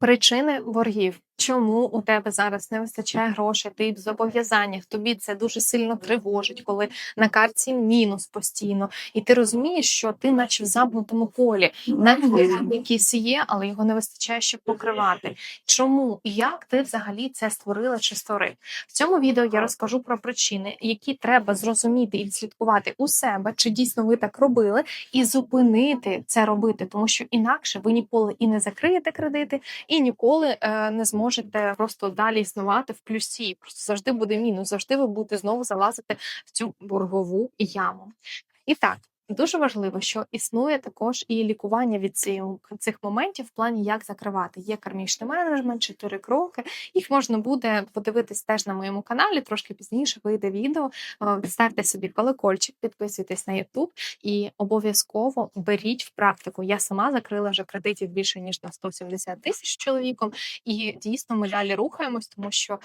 Причини боргів. Чому у тебе зараз не вистачає грошей, ти в зобов'язаннях, тобі це дуже сильно тривожить, коли на карті мінус постійно, і ти розумієш, що ти, наче в замкнутому колі, навіть якийсь є, але його не вистачає, щоб покривати. Чому і як ти взагалі це створила чи створив? В цьому відео я розкажу про причини, які треба зрозуміти і відслідкувати у себе, чи дійсно ви так робили, і зупинити це робити, тому що інакше ви ніколи і не закриєте кредити, і ніколи е, не зможете просто далі існувати в плюсі. Просто завжди буде мінус, завжди ви будете знову залазити в цю боргову яму. І так. Дуже важливо, що існує також і лікування від цих, моментів в плані, як закривати. Є кармічний менеджмент, чотири кроки. Їх можна буде подивитись теж на моєму каналі. Трошки пізніше вийде відео. Е, Ставте собі колокольчик, підписуйтесь на YouTube і обов'язково беріть в практику. Я сама закрила вже кредитів більше ніж на 170 тисяч чоловіком, і дійсно ми далі рухаємось, тому що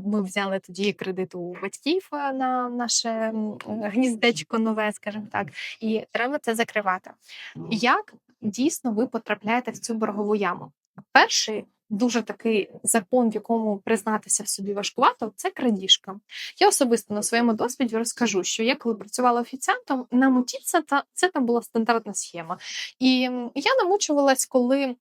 ми взяли тоді кредит у батьків на наше гніздечко нове, скажімо так, і треба це закривати. Як дійсно ви потрапляєте в цю боргову яму? Перший дуже такий закон, в якому признатися в собі важкувато, це крадіжка. Я особисто на своєму досвіді розкажу, що я коли працювала офіціантом, намутіться, та- це там була стандартна схема. І я намучувалась, коли.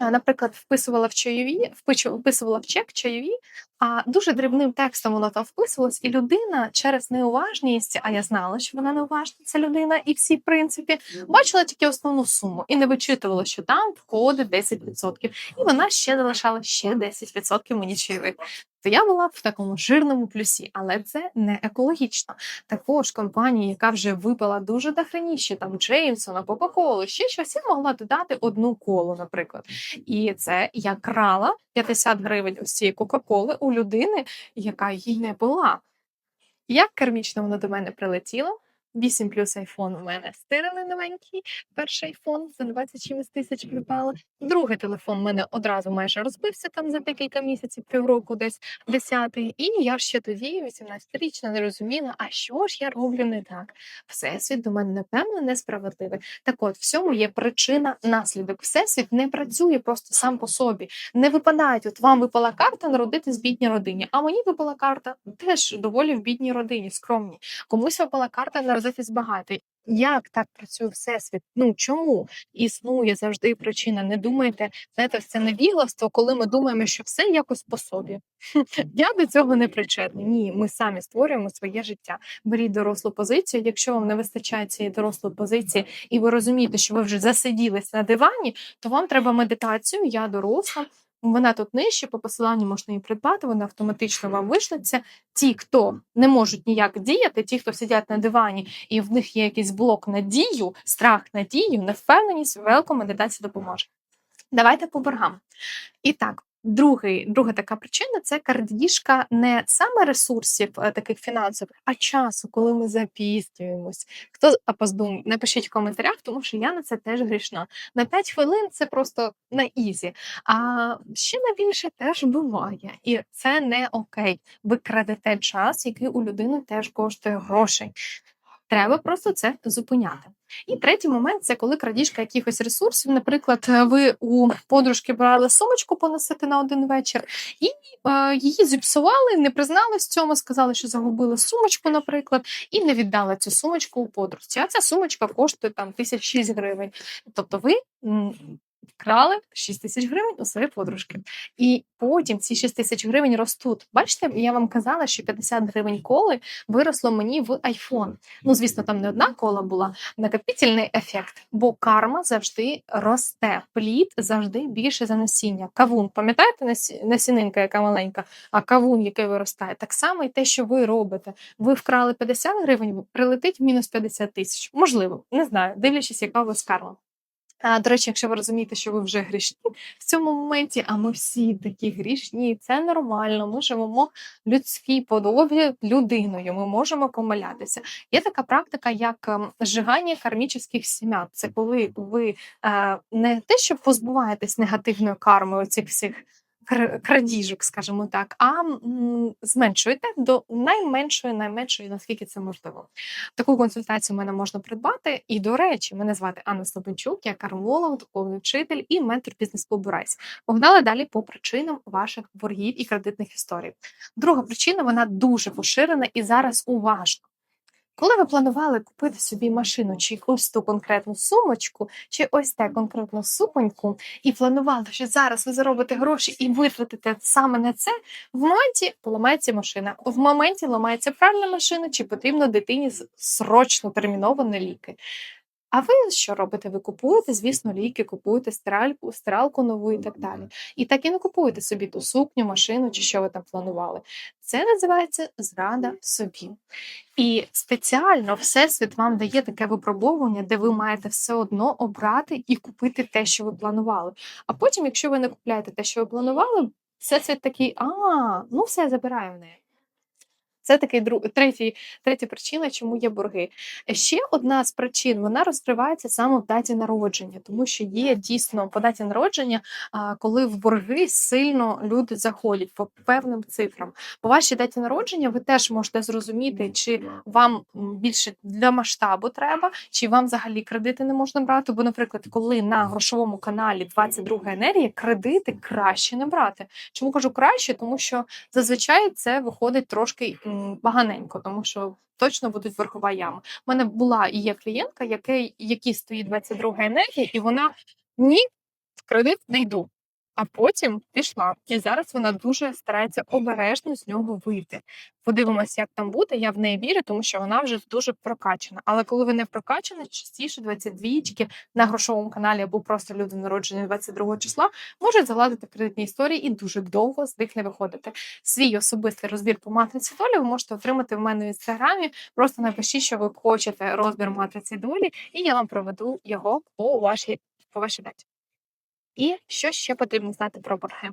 Наприклад, вписувала в чайові, вписувала в чек чайові, а дуже дрібним текстом воно там вписувалось, і людина через неуважність, а я знала, що вона неуважна, ця людина, і всі, в принципі, бачила тільки основну суму і не вичитувала, що там входить 10%. І вона ще залишала ще 10% мені чайових. То я була в такому жирному плюсі, але це не екологічно. Також компанія, яка вже випила дуже дохреніще, там Джеймсона, Кока-Колу, ще щось, могла додати одну колу, наприклад. І це я крала 50 гривень ось цієї Кока-Коли у людини, яка їй не була. Як кармічно воно до мене прилетіло? 8 плюс айфон у мене стирили новенький. Перший айфон за 20 чимось тисяч припали. Другий телефон у мене одразу майже розбився там за декілька місяців, півроку, десь десятий. І я ще тоді, 18-річна, не розуміла, а що ж я роблю не так. Всесвіт до мене, напевно, несправедливий. Так от, всьому є причина, наслідок. Всесвіт не працює просто сам по собі. Не випадають. От вам випала карта народитись в бідній родині, а мені випала карта теж доволі в бідній родині, скромній. Комусь випала карта народитись багатий. Як так працює всесвіт? Ну чому існує завжди причина? Не думайте, знаєте, це невігластво, коли ми думаємо, що все якось по собі. Я до цього не причетний. Ні, ми самі створюємо своє життя. Беріть дорослу позицію. Якщо вам не вистачає цієї дорослої позиції, і ви розумієте, що ви вже засиділись на дивані, то вам треба медитацію. Я доросла. Вона тут нижче, по посиланню можна її придбати, вона автоматично вам вишлеться. Ті, хто не можуть ніяк діяти, ті, хто сидять на дивані, і в них є якийсь блок на дію, страх на дію, невпевненість, велко медитація допоможе. Давайте по боргам. І так, другий, друга така причина це кардіжка не саме ресурсів е, таких фінансових, а часу, коли ми запізнюємось. Хто опоздум, напишіть в коментарях, тому що я на це теж грішна. На 5 хвилин це просто на ізі. А ще на більше теж буває, і це не окей. Ви крадете час, який у людини теж коштує грошей. Треба просто це зупиняти. І третій момент це коли крадіжка якихось ресурсів. Наприклад, е, ви у подружки брали сумочку поносити на один вечір, і е, її зіпсували, не признались в цьому, сказали, що загубили сумочку, наприклад, і не віддали цю сумочку у подружці. А ця сумочка коштує там тисяч гривень. Тобто ви. Вкрали 6 тисяч гривень у своєї подружки. І потім ці 6 тисяч гривень ростуть. Бачите, я вам казала, що 50 гривень коли виросло мені в айфон. Ну, звісно, там не одна кола була, накопительний ефект, бо карма завжди росте. Плід завжди більше за насіння. Кавун, пам'ятаєте насі- насінинка, яка маленька, а кавун, який виростає, так само і те, що ви робите. Ви вкрали 50 гривень, прилетить мінус 50 тисяч. Можливо, не знаю, дивлячись, яка у вас карма. До речі, якщо ви розумієте, що ви вже грішні в цьому моменті, а ми всі такі грішні, це нормально. Ми живемо людській подобі людиною. Ми можемо помилятися. Є така практика, як ем, зжигання кармічних сім'ян. Це коли ви е, не те, що позбуваєтесь негативної карми оцих всіх крадіжок, скажімо так, а зменшуєте до найменшої, найменшої, наскільки це можливо. Таку консультацію мене можна придбати. І, до речі, мене звати Анна Слободчук, я кармолог, духовний вчитель і ментор бізнес-клубу Райс. Погнали далі по причинам ваших боргів і кредитних історій. Друга причина вона дуже поширена і зараз уважно. Коли ви планували купити собі машину, чи ось ту конкретну сумочку, чи ось те конкретну суконьку, і планували, що зараз ви заробите гроші і витратите саме на це, в моменті ламається машина. В моменті ламається правильна машина, чи потрібно дитині срочно терміново на ліки. А ви що робите? Ви купуєте, звісно, ліки, купуєте стиральку, стиралку нову і так далі. І так і не купуєте собі ту сукню, машину чи що ви там планували. Це називається зрада собі. І спеціально Всесвіт вам дає таке випробовування, де ви маєте все одно обрати і купити те, що ви планували. А потім, якщо ви не купляєте те, що ви планували, Всесвіт такий, а, ну все забираю в неї. Це такий друг, третій, третя причина, чому є борги. Ще одна з причин вона розкривається саме в даті народження, тому що є дійсно по даті народження, коли в борги сильно люди заходять по певним цифрам. По вашій даті народження ви теж можете зрозуміти, чи вам більше для масштабу треба, чи вам взагалі кредити не можна брати. Бо, наприклад, коли на грошовому каналі 22 енергія, кредити краще не брати. Чому кажу краще? Тому що зазвичай це виходить трошки поганенько, тому що точно будуть верхова яма. У мене була і є клієнтка, який, якій стоїть 22 енергія, і вона ні, в кредит не йду. А потім пішла. І зараз вона дуже старається обережно з нього вийти. Подивимося, як там буде. Я в неї вірю, тому що вона вже дуже прокачана. Але коли ви не прокачані, частіше 22 на грошовому каналі або просто люди народжені 22 числа можуть заладити кредитні історії і дуже довго з них не виходити. Свій особистий розбір по матриці долі ви можете отримати в мене в інстаграмі. Просто напишіть, що ви хочете розбір матриці долі, і я вам проведу його по вашій по вашій даті. І що ще потрібно знати про борги?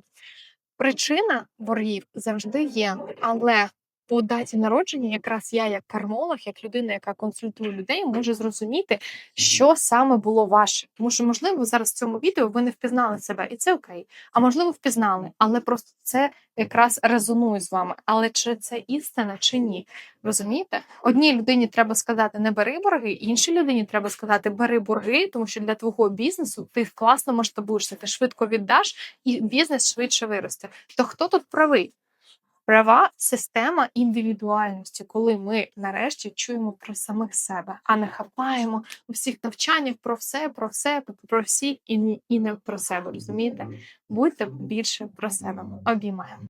Причина боргів завжди є, але по даті народження, якраз я, як кармолог, як людина, яка консультує людей, можу зрозуміти, що саме було ваше. Тому що, можливо, зараз в цьому відео ви не впізнали себе, і це окей. А можливо, впізнали, але просто це якраз резонує з вами. Але чи це істина, чи ні? Розумієте? Одній людині треба сказати не бери борги, іншій людині треба сказати бери борги, тому що для твого бізнесу ти класно масштабуєшся, ти швидко віддаш, і бізнес швидше виросте. То хто тут правий? Права система індивідуальності, коли ми нарешті чуємо про самих себе, а не хапаємо у всіх навчаннях про все, про все, про всі і, не про себе. Розумієте? Будьте більше про себе. Обіймаємо.